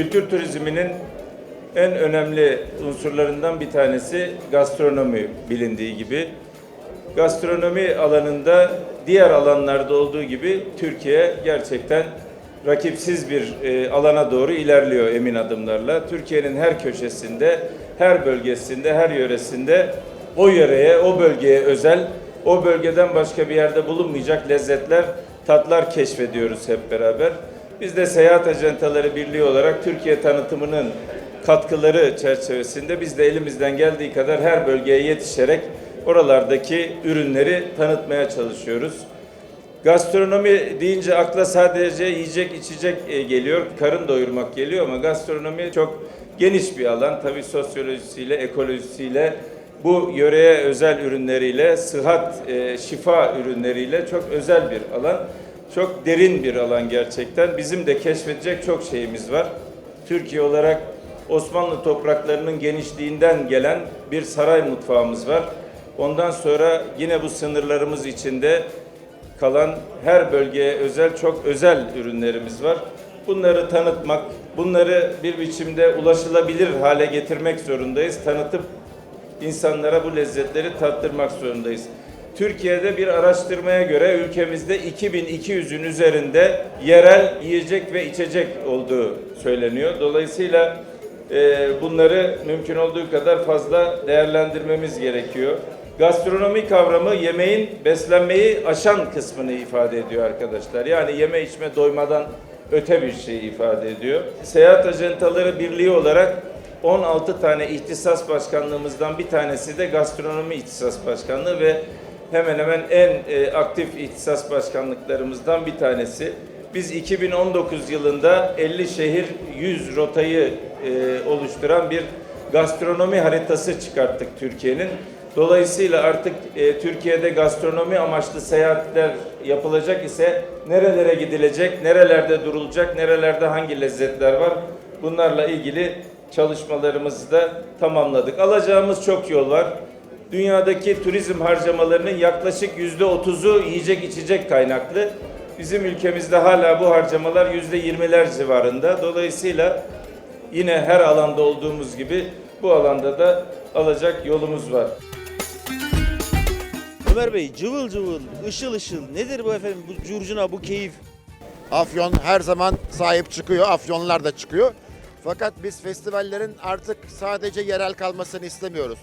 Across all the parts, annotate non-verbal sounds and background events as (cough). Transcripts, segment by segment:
Kültür turizminin en önemli unsurlarından bir tanesi gastronomi bilindiği gibi. Gastronomi alanında diğer alanlarda olduğu gibi Türkiye gerçekten rakipsiz bir e, alana doğru ilerliyor emin adımlarla. Türkiye'nin her köşesinde, her bölgesinde, her yöresinde o yöreye, o bölgeye özel, o bölgeden başka bir yerde bulunmayacak lezzetler, tatlar keşfediyoruz hep beraber. Biz de Seyahat Ajantaları Birliği olarak Türkiye tanıtımının katkıları çerçevesinde biz de elimizden geldiği kadar her bölgeye yetişerek oralardaki ürünleri tanıtmaya çalışıyoruz. Gastronomi deyince akla sadece yiyecek içecek e, geliyor, karın doyurmak geliyor ama gastronomi çok geniş bir alan. Tabii sosyolojisiyle, ekolojisiyle, bu yöreye özel ürünleriyle, sıhhat, e, şifa ürünleriyle çok özel bir alan. Çok derin bir alan gerçekten. Bizim de keşfedecek çok şeyimiz var. Türkiye olarak Osmanlı topraklarının genişliğinden gelen bir saray mutfağımız var. Ondan sonra yine bu sınırlarımız içinde kalan her bölgeye özel çok özel ürünlerimiz var. Bunları tanıtmak, bunları bir biçimde ulaşılabilir hale getirmek zorundayız. Tanıtıp insanlara bu lezzetleri tattırmak zorundayız. Türkiye'de bir araştırmaya göre ülkemizde 2200'ün üzerinde yerel yiyecek ve içecek olduğu söyleniyor. Dolayısıyla e, bunları mümkün olduğu kadar fazla değerlendirmemiz gerekiyor. Gastronomi kavramı yemeğin beslenmeyi aşan kısmını ifade ediyor arkadaşlar. Yani yeme içme doymadan öte bir şey ifade ediyor. Seyahat Ajantaları Birliği olarak 16 tane ihtisas başkanlığımızdan bir tanesi de gastronomi ihtisas başkanlığı ve hemen hemen en e, aktif ihtisas başkanlıklarımızdan bir tanesi. Biz 2019 yılında 50 şehir 100 rotayı e, oluşturan bir gastronomi haritası çıkarttık Türkiye'nin. Dolayısıyla artık e, Türkiye'de gastronomi amaçlı seyahatler yapılacak ise nerelere gidilecek, nerelerde durulacak, nerelerde hangi lezzetler var bunlarla ilgili çalışmalarımızı da tamamladık. Alacağımız çok yol var. Dünyadaki turizm harcamalarının yaklaşık yüzde otuzu yiyecek içecek kaynaklı. Bizim ülkemizde hala bu harcamalar yüzde yirmiler civarında. Dolayısıyla yine her alanda olduğumuz gibi bu alanda da alacak yolumuz var. Ömer Bey cıvıl cıvıl, ışıl ışıl nedir bu efendim bu curcuna, bu keyif? Afyon her zaman sahip çıkıyor, Afyonlar da çıkıyor. Fakat biz festivallerin artık sadece yerel kalmasını istemiyoruz.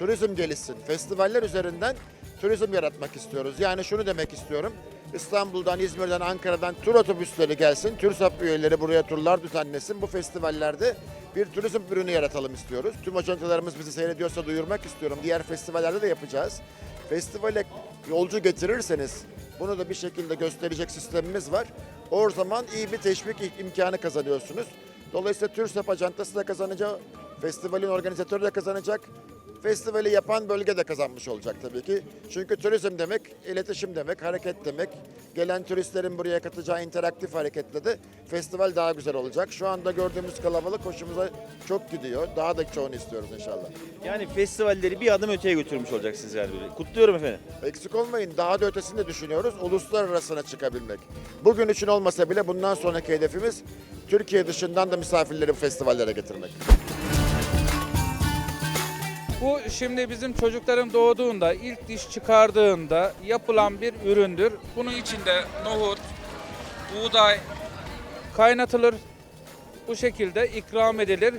Turizm gelişsin. Festivaller üzerinden turizm yaratmak istiyoruz. Yani şunu demek istiyorum. İstanbul'dan, İzmir'den, Ankara'dan tur otobüsleri gelsin. TÜRSAP üyeleri buraya turlar düzenlesin. Bu festivallerde bir turizm ürünü yaratalım istiyoruz. Tüm ajantalarımız bizi seyrediyorsa duyurmak istiyorum. Diğer festivallerde de yapacağız. Festivale yolcu getirirseniz bunu da bir şekilde gösterecek sistemimiz var. O zaman iyi bir teşvik imkanı kazanıyorsunuz. Dolayısıyla TÜRSAP ajantası da kazanacak, festivalin organizatörü de kazanacak, festivali yapan bölge de kazanmış olacak tabii ki. Çünkü turizm demek, iletişim demek, hareket demek. Gelen turistlerin buraya katacağı interaktif hareketle de festival daha güzel olacak. Şu anda gördüğümüz kalabalık hoşumuza çok gidiyor. Daha da çoğunu istiyoruz inşallah. Yani festivalleri bir adım öteye götürmüş olacaksınız böyle. Kutluyorum efendim. Eksik olmayın. Daha da ötesini de düşünüyoruz. Uluslararasına çıkabilmek. Bugün için olmasa bile bundan sonraki hedefimiz Türkiye dışından da misafirleri bu festivallere getirmek. Bu şimdi bizim çocukların doğduğunda, ilk diş çıkardığında yapılan bir üründür. Bunun içinde nohut, buğday kaynatılır. Bu şekilde ikram edilir.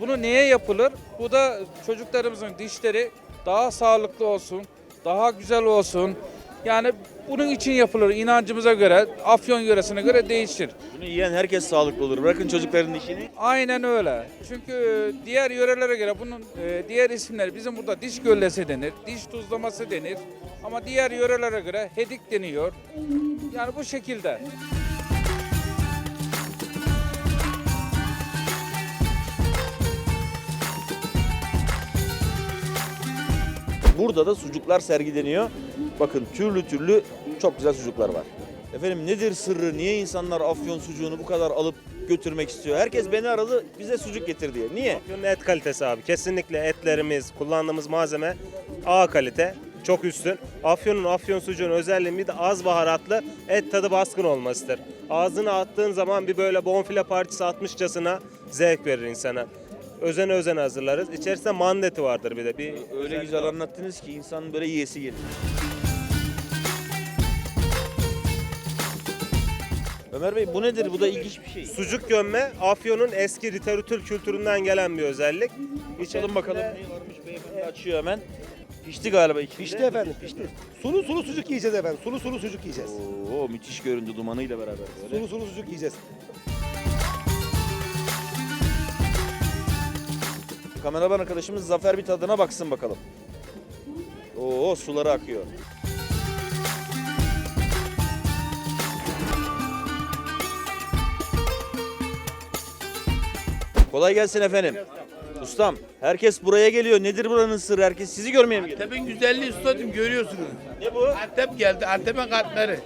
Bunu neye yapılır? Bu da çocuklarımızın dişleri daha sağlıklı olsun, daha güzel olsun. Yani bunun için yapılır inancımıza göre, Afyon yöresine göre değişir. Bunu yiyen herkes sağlıklı olur. Bırakın çocukların işini. Aynen öyle. Çünkü diğer yörelere göre bunun e, diğer isimleri bizim burada diş göllesi denir, diş tuzlaması denir. Ama diğer yörelere göre hedik deniyor. Yani bu şekilde. Burada da sucuklar sergileniyor. Bakın türlü türlü çok güzel sucuklar var. Efendim nedir sırrı? Niye insanlar afyon sucuğunu bu kadar alıp götürmek istiyor? Herkes beni aradı bize sucuk getir diye. Niye? Afyon'un et kalitesi abi. Kesinlikle etlerimiz, kullandığımız malzeme A kalite. Çok üstün. Afyon'un afyon sucuğun özelliği bir de az baharatlı et tadı baskın olmasıdır. Ağzına attığın zaman bir böyle bonfile parçası atmışçasına zevk verir insana. Özene özene hazırlarız. İçerisinde mandeti vardır bir de. Bir Öyle güzel anlattınız ki insanın böyle yiyesi gelir. Ömer Bey bu nedir? Bu da ilginç bir şey. Sucuk gömme Afyon'un eski literatür kültüründen gelen bir özellik. İçelim bakalım ne varmış beyefendi açıyor hemen. Pişti galiba içinde. Pişti efendim pişti. Sulu sulu sucuk yiyeceğiz efendim. Sulu sulu sucuk yiyeceğiz. Oo müthiş göründü dumanıyla beraber böyle. Sulu sulu sucuk yiyeceğiz. Kameraman arkadaşımız Zafer bir tadına baksın bakalım. Oo suları akıyor. Kolay gelsin efendim. Ustam, herkes buraya geliyor. Nedir buranın sırrı? Herkes sizi görmeye mi geliyor? Antep'in güzelliği stadyum görüyorsunuz. Ne bu? Antep geldi. Antep'in katmeri.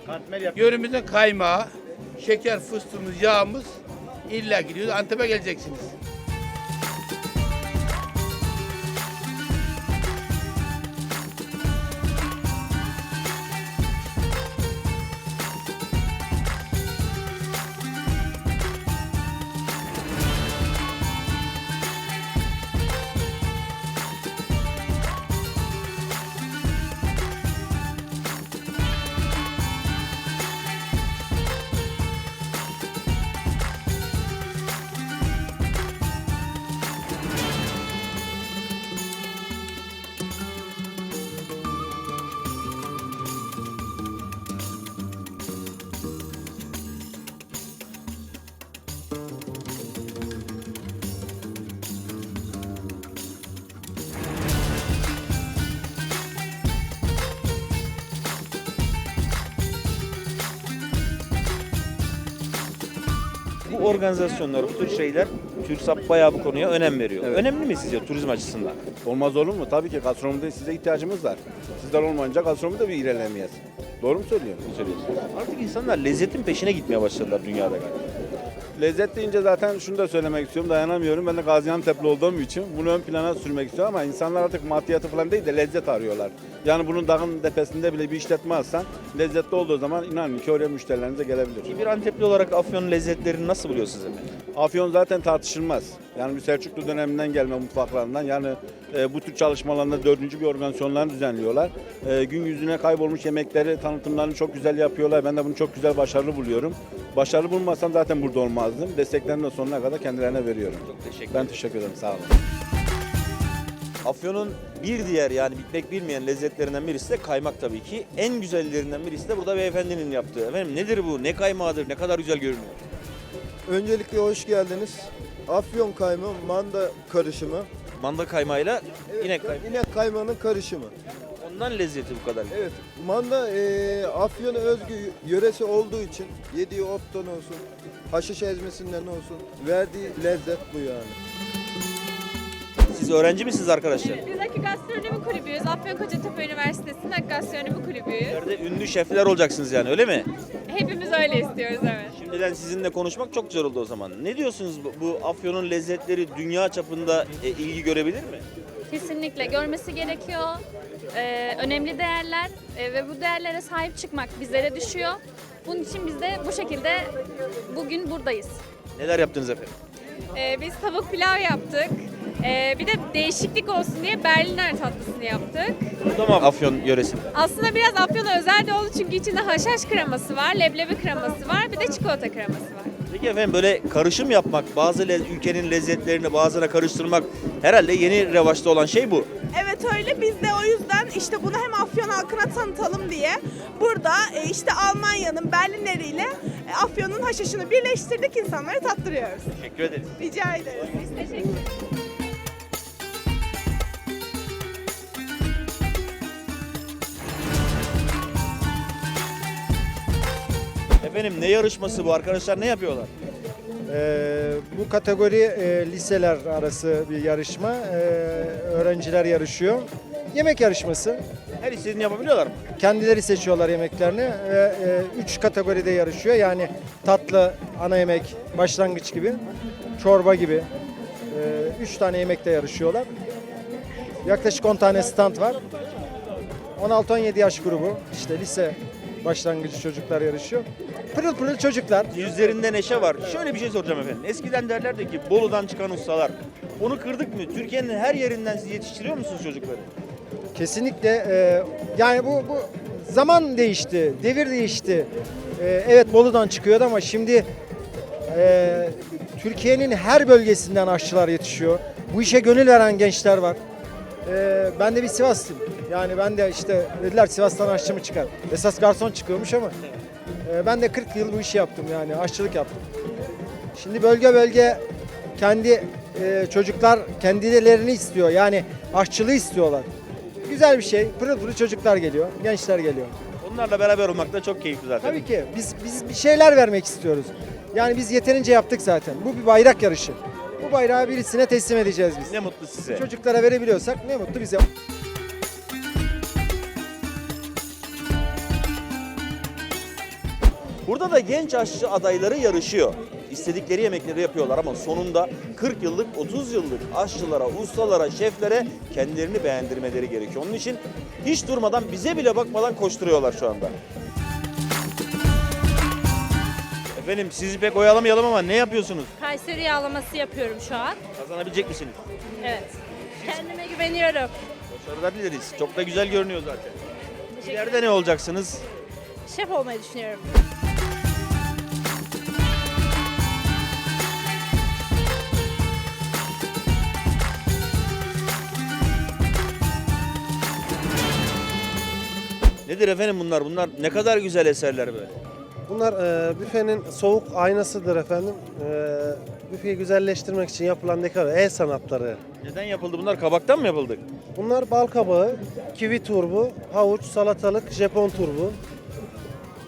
Yörümüzün kaymağı, şeker, fıstığımız, yağımız illa gidiyoruz. Antep'e geleceksiniz. Bu organizasyonlar, bu tür şeyler TÜRSAP bayağı bu konuya önem veriyor. Önemli mi sizce turizm açısından? Olmaz olur mu? Tabii ki gastronomide size ihtiyacımız var. Sizler olmayınca gastronomide bir ilerlemeyiz. Doğru mu söylüyorum? Söylüyorsunuz. Artık insanlar lezzetin peşine gitmeye başladılar dünyada galiba. Lezzet deyince zaten şunu da söylemek istiyorum. Dayanamıyorum. Ben de Gaziantep'li olduğum için bunu ön plana sürmek istiyorum ama insanlar artık maddiyatı falan değil de lezzet arıyorlar. Yani bunun dağın tepesinde bile bir işletme alsan lezzetli olduğu zaman inanın ki oraya müşterilerinize gelebilir. Bir Antepli olarak Afyon'un lezzetlerini nasıl buluyorsunuz efendim? Afyon zaten tartışılmaz. Yani bir Selçuklu döneminden gelme mutfaklarından. Yani e, bu tür çalışmalarında dördüncü bir organizasyonlarını düzenliyorlar. E, gün yüzüne kaybolmuş yemekleri, tanıtımlarını çok güzel yapıyorlar. Ben de bunu çok güzel, başarılı buluyorum. Başarılı bulmasam zaten burada olmazdım. Desteklerini de sonuna kadar kendilerine veriyorum. Çok teşekkür Ben teşekkür ederim. Sağ olun. Afyon'un bir diğer yani bitmek bilmeyen lezzetlerinden birisi de kaymak tabii ki. En güzellerinden birisi de burada beyefendinin yaptığı. Efendim nedir bu? Ne kaymağıdır? Ne kadar güzel görünüyor. Öncelikle hoş geldiniz. Afyon kaymağı, manda karışımı. Manda kaymağıyla inek kaymağı. İnek kaymağının karışımı. Ondan lezzeti bu kadar. Evet, manda eee Afyon'a özgü yöresi olduğu için yediği ottan olsun, haşiş ezmesinden olsun, verdiği lezzet bu yani. Siz öğrenci misiniz arkadaşlar? Biz Akü Gastronomi Kulübüyüz. Afyonkarahisar Üniversitesi'nin Akü Gastronomi Kulübüyüz. İleride ünlü şefler olacaksınız yani öyle mi? Hepimiz öyle istiyoruz evet. Şimdiden sizinle konuşmak çok güzel oldu o zaman. Ne diyorsunuz bu, bu Afyon'un lezzetleri dünya çapında e, ilgi görebilir mi? Kesinlikle görmesi gerekiyor. Ee, önemli değerler e, ve bu değerlere sahip çıkmak bizlere düşüyor. Bunun için biz de bu şekilde bugün buradayız. Neler yaptınız efendim? Ee, biz tavuk pilav yaptık. Ee, bir de değişiklik olsun diye Berliner tatlısını yaptık. Burada mı Afyon yöresinde? Aslında biraz Afyon'a özel de oldu çünkü içinde haşhaş kreması var, leblebi kreması var, bir de çikolata kreması var. Peki efendim böyle karışım yapmak, bazı le- ülkenin lezzetlerini bazılarına karıştırmak herhalde yeni revaçta olan şey bu. Evet öyle. Biz de o yüzden işte bunu hem Afyon halkına tanıtalım diye burada e, işte Almanya'nın Berlineriyle e, Afyon'un haşhaşını birleştirdik insanlara tattırıyoruz. Teşekkür ederiz. Rica ederiz. Biz teşekkür ederiz. Efendim ne yarışması bu arkadaşlar ne yapıyorlar? Ee, bu kategori e, liseler arası bir yarışma. Ee, öğrenciler yarışıyor. Yemek yarışması. Her istediğini yapabiliyorlar mı? Kendileri seçiyorlar yemeklerini ve 3 kategoride yarışıyor. Yani tatlı, ana yemek, başlangıç gibi, çorba gibi 3 tane yemekte yarışıyorlar. Yaklaşık 10 tane stand var. 16-17 yaş grubu, işte lise başlangıcı çocuklar yarışıyor. Pırıl pırıl çocuklar. Yüzlerinde neşe var. Şöyle bir şey soracağım efendim. Eskiden derlerdi ki Bolu'dan çıkan ustalar. Onu kırdık mı? Türkiye'nin her yerinden siz yetiştiriyor musunuz çocukları? Kesinlikle e, yani bu, bu zaman değişti, devir değişti. E, evet Bolu'dan çıkıyordu ama şimdi e, Türkiye'nin her bölgesinden aşçılar yetişiyor. Bu işe gönül veren gençler var. E, ben de bir Sivaslıyım. Yani ben de işte dediler Sivas'tan aşçı mı çıkar? Esas garson çıkıyormuş ama ben de 40 yıl bu işi yaptım yani aşçılık yaptım. Şimdi bölge bölge kendi e, çocuklar kendilerini istiyor. Yani aşçılığı istiyorlar. Güzel bir şey. Pırıl pırıl çocuklar geliyor, gençler geliyor. Onlarla beraber olmak da çok keyifli zaten. Tabii ki biz biz bir şeyler vermek istiyoruz. Yani biz yeterince yaptık zaten. Bu bir bayrak yarışı. Bu bayrağı birisine teslim edeceğiz biz. Ne mutlu size. Çocuklara verebiliyorsak ne mutlu bize. Burada da genç aşçı adayları yarışıyor. İstedikleri yemekleri yapıyorlar ama sonunda 40 yıllık, 30 yıllık aşçılara, ustalara, şeflere kendilerini beğendirmeleri gerekiyor. Onun için hiç durmadan bize bile bakmadan koşturuyorlar şu anda. Efendim sizi pek oyalamayalım ama ne yapıyorsunuz? Kayseri yağlaması yapıyorum şu an. Kazanabilecek misiniz? Evet. Kendime güveniyorum. Başarılar dileriz. Çok da güzel görünüyor zaten. İleride ne olacaksınız? Şef olmayı düşünüyorum. Nedir efendim bunlar? Bunlar ne kadar güzel eserler böyle. Bunlar e, büfenin soğuk aynasıdır efendim. E, büfeyi güzelleştirmek için yapılan dekor, el sanatları. Neden yapıldı bunlar? Kabaktan mı yapıldı? Bunlar bal kabağı, kivi turbu, havuç, salatalık, Japon turbu.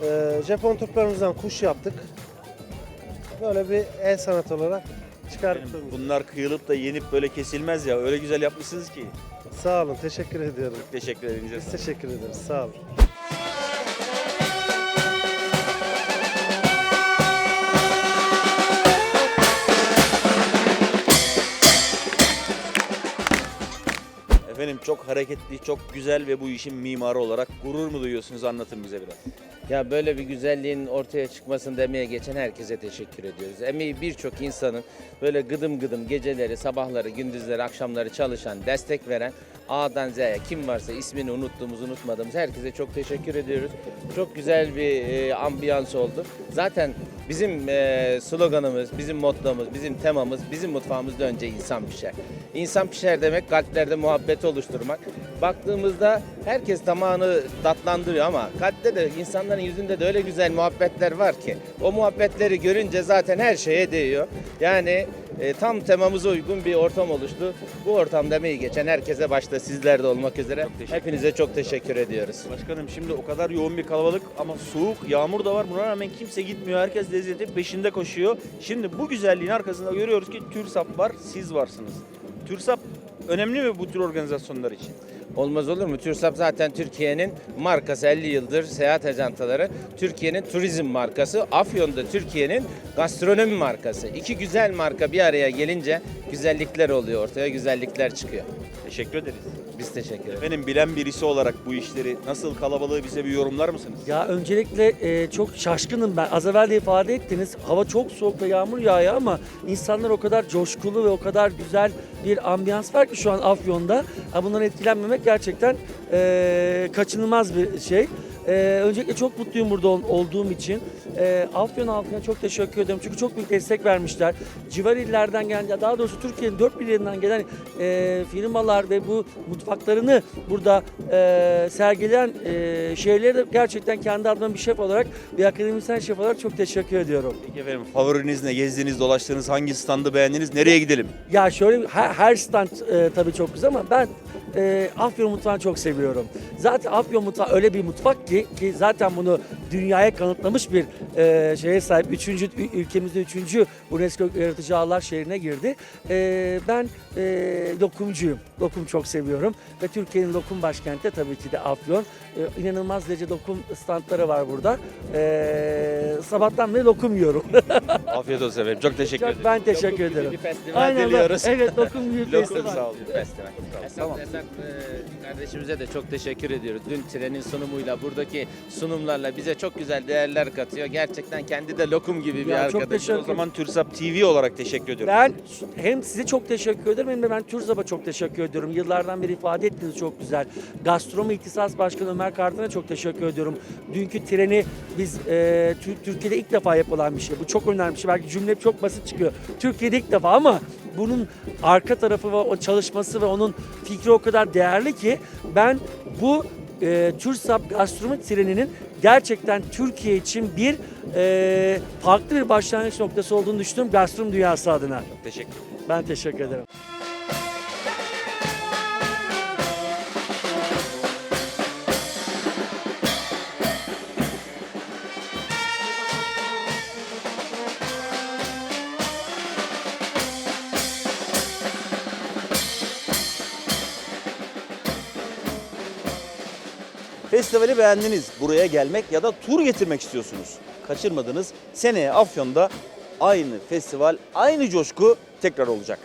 E, Japon turplarımızdan kuş yaptık. Böyle bir el sanatı olarak çıkarttık. Bunlar kıyılıp da yenip böyle kesilmez ya. Öyle güzel yapmışsınız ki. Sağ olun, teşekkür ediyorum. Teşekkür ederiz. Biz teşekkür ederiz, sağ olun. Efendim çok hareketli, çok güzel ve bu işin mimarı olarak gurur mu duyuyorsunuz? Anlatın bize biraz. Ya böyle bir güzelliğin ortaya çıkmasını demeye geçen herkese teşekkür ediyoruz. Emeği birçok insanın böyle gıdım gıdım geceleri, sabahları, gündüzleri, akşamları çalışan, destek veren A'dan Z'ye kim varsa ismini unuttuğumuz, unutmadığımız herkese çok teşekkür ediyoruz. Çok güzel bir e, ambiyans oldu. Zaten bizim e, sloganımız, bizim mottomuz, bizim temamız, bizim mutfağımızda önce insan pişer. İnsan pişer demek kalplerde muhabbet oluşturmak. Baktığımızda herkes tamamını tatlandırıyor ama kalpte de insanların yüzünde de öyle güzel muhabbetler var ki o muhabbetleri görünce zaten her şeye değiyor. Yani e, tam temamıza uygun bir ortam oluştu. Bu ortamda emeği geçen herkese başta sizler de olmak üzere hepinize çok teşekkür ediyoruz. Başkanım şimdi o kadar yoğun bir kalabalık ama soğuk, yağmur da var. Buna rağmen kimse gitmiyor. Herkes lezzetin peşinde koşuyor. Şimdi bu güzelliğin arkasında görüyoruz ki TÜRSAP var, siz varsınız. TÜRSAP önemli mi bu tür organizasyonlar için? Olmaz olur mu? TÜRSAP zaten Türkiye'nin markası 50 yıldır seyahat ajantaları. Türkiye'nin turizm markası. Afyon'da Türkiye'nin gastronomi markası. İki güzel marka bir araya gelince güzellikler oluyor ortaya, güzellikler çıkıyor. Teşekkür ederiz. Biz teşekkür ederiz. Efendim bilen birisi olarak bu işleri nasıl kalabalığı bize bir yorumlar mısınız? Ya öncelikle e, çok şaşkınım ben. Az evvel de ifade ettiniz. Hava çok soğuk ve yağmur yağıyor ama insanlar o kadar coşkulu ve o kadar güzel bir ambiyans var ki şu an Afyon'da. Bundan etkilenmemek gerçekten kaçınılmaz bir şey. E, öncelikle çok mutluyum burada ol- olduğum için. E, Afyon halkına çok teşekkür ederim çünkü çok büyük destek vermişler. Civar illerden gelen, daha doğrusu Türkiye'nin dört bir yerinden gelen e, firmalar ve bu mutfaklarını burada e, sergileyen e, şeyleri de gerçekten kendi adıma bir şef olarak, bir akademisyen şef olarak çok teşekkür ediyorum. Peki efendim favoriniz ne? Gezdiğiniz, dolaştığınız hangi standı beğendiniz? Nereye gidelim? Ya şöyle her, her stand e, tabii çok güzel ama ben e, Afyon mutfağını çok seviyorum. Zaten Afyon mutfağı öyle bir mutfak ki ki zaten bunu dünyaya kanıtlamış bir e, şeye sahip. Üçüncü ülkemizde üçüncü UNESCO yaratıcı ağlar şehrine girdi. E, ben e, lokumcuyum. Lokum çok seviyorum ve Türkiye'nin lokum başkenti tabii ki de Afyon. E, inanılmaz derece lokum standları var burada. E, sabahtan beri lokum yiyorum. (laughs) Afiyet olsun efendim. Çok teşekkür ederim. çok ben teşekkür Lokum gibi ederim. bir festival Aynen diliyoruz. Evet lokum bir (laughs) Lokum festival. sağ olun. Festival. Esat, Esat e, kardeşimize de çok teşekkür ediyoruz. Dün trenin sunumuyla, buradaki sunumlarla bize çok güzel değerler katıyor. Gerçekten kendi de lokum gibi bir Ya çok arkadaş. teşekkür O zaman Türsap TV olarak teşekkür ediyorum. Ben hem size çok teşekkür ederim hem de ben TÜRZAB'a çok teşekkür ediyorum. Yıllardan beri ifade ettiğiniz çok güzel. Gastronomi İhtisas Başkanı Ömer Kartan'a çok teşekkür ediyorum. Dünkü treni biz e, Tür- Türkiye'de ilk defa yapılan bir şey. Bu çok önemli bir şey. Belki cümle çok basit çıkıyor. Türkiye'de ilk defa ama bunun arka tarafı ve o çalışması ve onun fikri o kadar değerli ki ben bu e, TÜRSAP gastronomi treninin gerçekten Türkiye için bir e, farklı bir başlangıç noktası olduğunu düşünüyorum gastronomi dünyası adına. Teşekkür ederim. Ben teşekkür ederim. Festivali beğendiniz. Buraya gelmek ya da tur getirmek istiyorsunuz. Kaçırmadınız. Seneye Afyon'da aynı festival, aynı coşku tekrar olacak.